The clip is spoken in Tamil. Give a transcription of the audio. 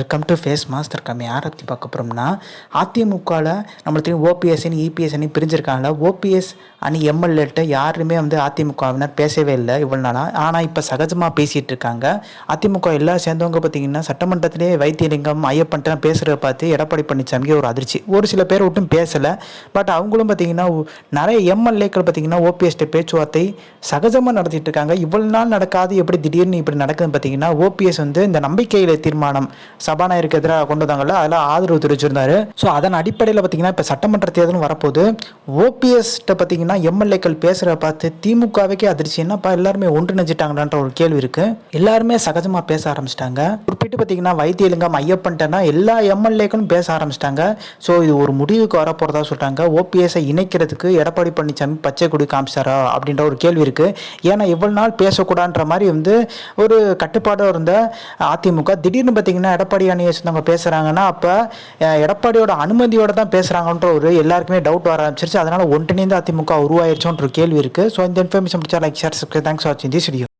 வெல்கம் டு ஃபேஸ் மாஸ்டர் கம்மி யாரை பற்றி பார்க்க போகிறோம்னா அதிமுகவில் நம்மளுக்கு தெரியும் ஓபிஎஸ் அணி இபிஎஸ் அணி ஓபிஎஸ் அணி எம்எல்ஏட்ட யாருமே வந்து அதிமுகவினர் பேசவே இல்லை இவ்வளோ நாளாக ஆனால் இப்போ சகஜமாக பேசிகிட்டு இருக்காங்க. அதிமுக எல்லாம் சேர்ந்தவங்க பார்த்தீங்கன்னா சட்டமன்றத்திலே வைத்தியலிங்கம் ஐயப்பன்ட்டெலாம் பேசுகிறத பார்த்து எடப்பாடி பழனிசாமிக்கு ஒரு அதிர்ச்சி. ஒரு சில பேர் விட்டும் பேசலை. பட் அவங்களும் பார்த்தீங்கன்னா நிறைய எம்எல்ஏக்கள் பார்த்தீங்கன்னா ஓபிஎஸ்ட்ட பேச்சுவார்த்தை சகஜமாக நடத்திட்டு இருக்காங்க. இவ்வளோ நாள் நடக்காது எப்படி திடீர்னு இப்படி நடக்குதுன்னு பார்த்தீங்கன்னா ஓபிஎஸ் வந்து இந்த நம்பிக்கையில் தீர்மானம் சபாநாயகருக்கு எதிராக கொண்டு வந்தாங்கல்ல அதில் ஆதரவு தெரிவிச்சிருந்தாரு. ஸோ அதன் அடிப்படையில் பார்த்தீங்கன்னா இப்போ சட்டமன்ற தேர்தலும் வரப்போகுது. ஓபிஎஸ்கிட்ட பார்த்தீங்கன்னா எம்எல்ஏக்கள் பேசுகிற பார்த்து திமுகவுக்கே அதிர்ச்சி. என்னப்பா எல்லாருமே ஒன்றிணைஞ்சிட்டாங்களான்ற ஒரு கேள்வி இருக்குது எல்லாருமே சகஜமாக பேச ஆரம்பிச்சிட்டாங்க. குறிப்பிட்டு பார்த்தீங்கன்னா வைத்தியலிங்கம் ஐயப்பன்ட்டனா எல்லா எம்எல்ஏக்களும் பேச ஆரம்பிச்சிட்டாங்க. ஸோ இது ஒரு முடிவுக்கு வரப்போகிறதா சொல்லிட்டாங்க. ஓபிஎஸ்ஐ இணைக்கிறதுக்கு எடப்பாடி பழனிசாமி பச்சை கொடி காமிச்சாரா அப்படின்ற ஒரு கேள்வி இருக்குது ஏன்னா இவ்வளோ நாள் பேசக்கூடாதுன்ற மாதிரி வந்து ஒரு கட்டுப்பாடாக இருந்த அதிமுக திடீர்னு பார்த்தீங்கன்னா எடப்பாடி அணியை அவங்க பேசுகிறாங்கன்னா அப்போ எடப்பாடியோட அனுமதியோட தான் பேசுகிறாங்கன்ற ஒரு எல்லாருக்குமே டவுட் வர ஆரம்பிச்சிருச்சு. அதனால் ஒன்றிணைந்து அதிமுக உருவாயிருச்சோன்ற கேள்வி இருக்குது ஸோ இந்த இன்ஃபர்மேஷன் பிடிச்சா லைக் ஷேர் சப்ஸ்கிரைப் தேங்க்ஸ் வாட்சிங் தி வீடியோ